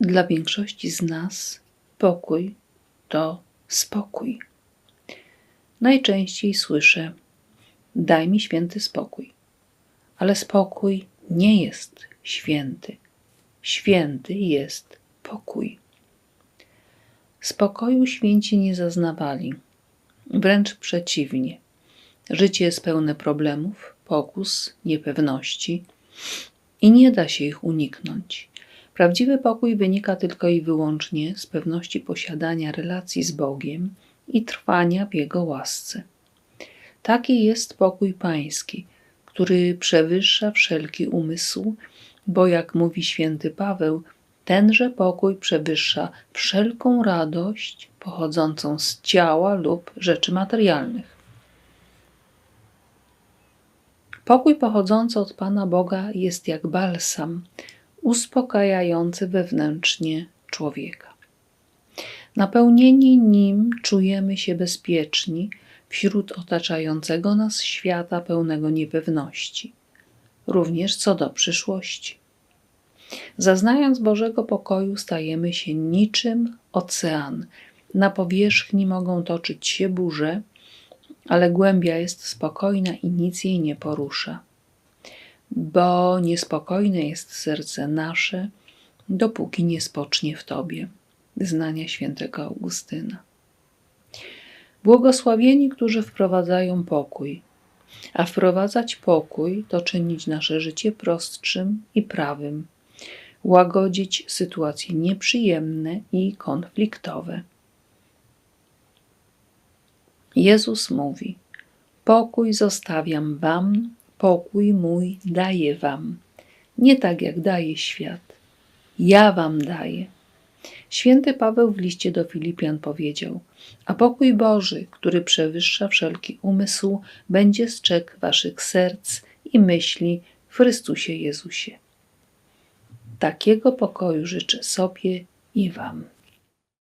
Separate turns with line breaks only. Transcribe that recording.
Dla większości z nas pokój to spokój. Najczęściej słyszę: Daj mi święty spokój. Ale spokój nie jest święty. Święty jest pokój. Spokoju święci nie zaznawali, wręcz przeciwnie. Życie jest pełne problemów, pokus, niepewności i nie da się ich uniknąć. Prawdziwy pokój wynika tylko i wyłącznie z pewności posiadania relacji z Bogiem i trwania w Jego łasce. Taki jest pokój Pański, który przewyższa wszelki umysł, bo jak mówi święty Paweł, tenże pokój przewyższa wszelką radość pochodzącą z ciała lub rzeczy materialnych. Pokój pochodzący od Pana Boga jest jak balsam, uspokajający wewnętrznie człowieka. Napełnieni nim czujemy się bezpieczni wśród otaczającego nas świata pełnego niepewności, również co do przyszłości. Zaznając Bożego pokoju, stajemy się niczym ocean. Na powierzchni mogą toczyć się burze, ale głębia jest spokojna i nic jej nie porusza. Bo niespokojne jest serce nasze, dopóki nie spocznie w Tobie. Znania świętego Augustyna. Błogosławieni, którzy wprowadzają pokój, a wprowadzać pokój to czynić nasze życie prostszym i prawym, łagodzić sytuacje nieprzyjemne i konfliktowe. Jezus mówi: Pokój zostawiam wam, pokój mój daję wam. Nie tak jak daje świat. Ja wam daję. Święty Paweł w liście do Filipian powiedział: A pokój Boży, który przewyższa wszelki umysł, będzie strzegł waszych serc i myśli w Chrystusie Jezusie. Takiego pokoju życzę sobie i wam.